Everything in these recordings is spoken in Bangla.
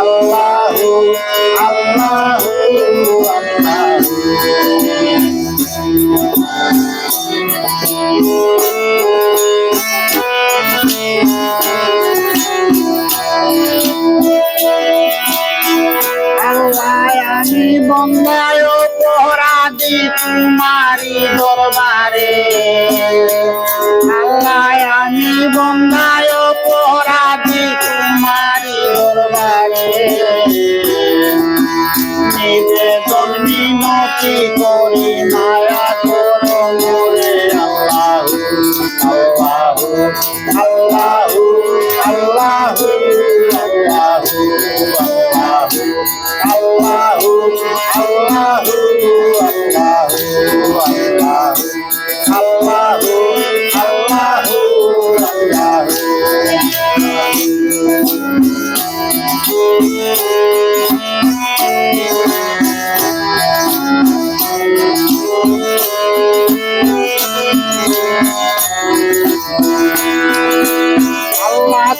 আল্লাহ আল্লাহ আমি বন্ধায় পহরাদি তোমারি দরবারে। আল্লাহ আমি বন্ধায় পহরাদি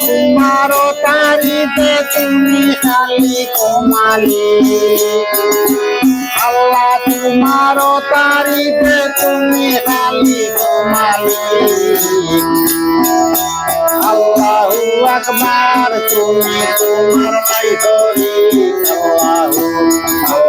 তোমারও তারিতে তুমি খালি কোমালি তোমার তারিতে তুমি আলি কমালি আল্লাহু আকবার তুমি তোমার নাই ধরি আল্লাহু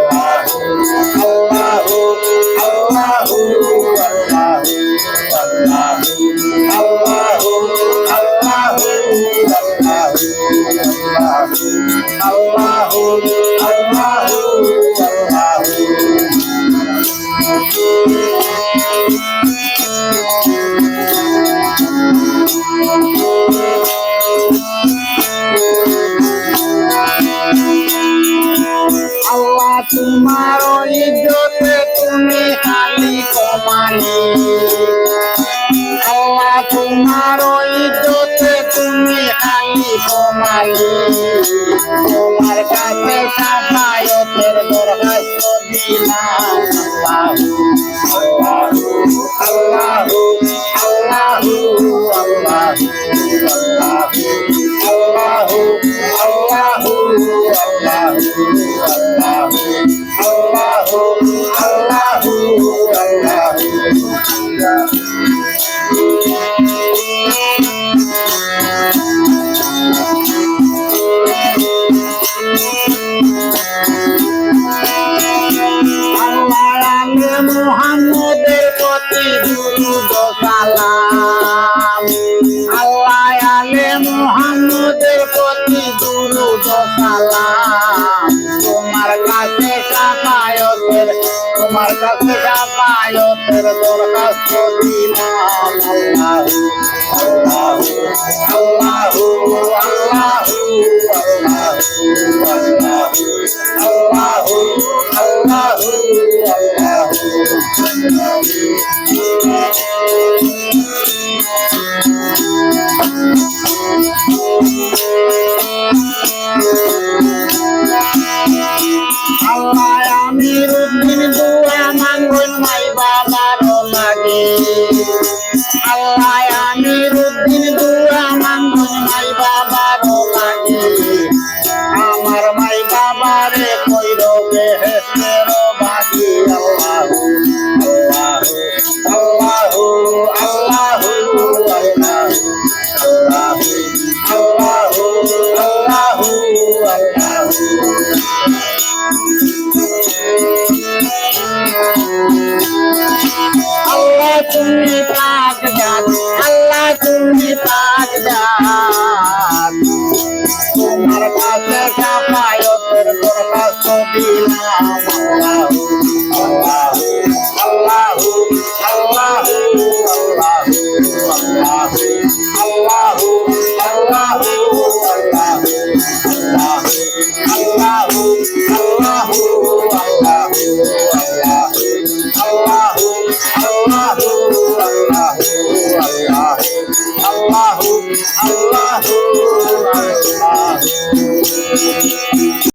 তোমার ইজ্জতে তুমি খালি কমালি তোমার কাছে সাফায়তের দরখাস্ত দিলাম আল্লাহু আল্লাহু আল্লাহু আল্লাহু আল্লাহু আল্লাহু আল্লাহু আল্লাহু আল্লাহু আল্লাহু মুহাম্মদের প্রতি ও সালাম আল্লাহ আলে মুহাম্মদের প্রতি ও সালাম তোমার কাছে সাফায়তের তোমার কাছে সাফায়তের দরখাস্ত দিলাম আল্লাহু আল্লাহু আল্লাহু আল্লাহু আল্লাহু আল্লাহু তুমি পাক জান আল্লাহ তুমি পাক জান। তোমার কাছে সাফায়তের দরখাস্ত দিলাম আল্লাহ আল্লাহু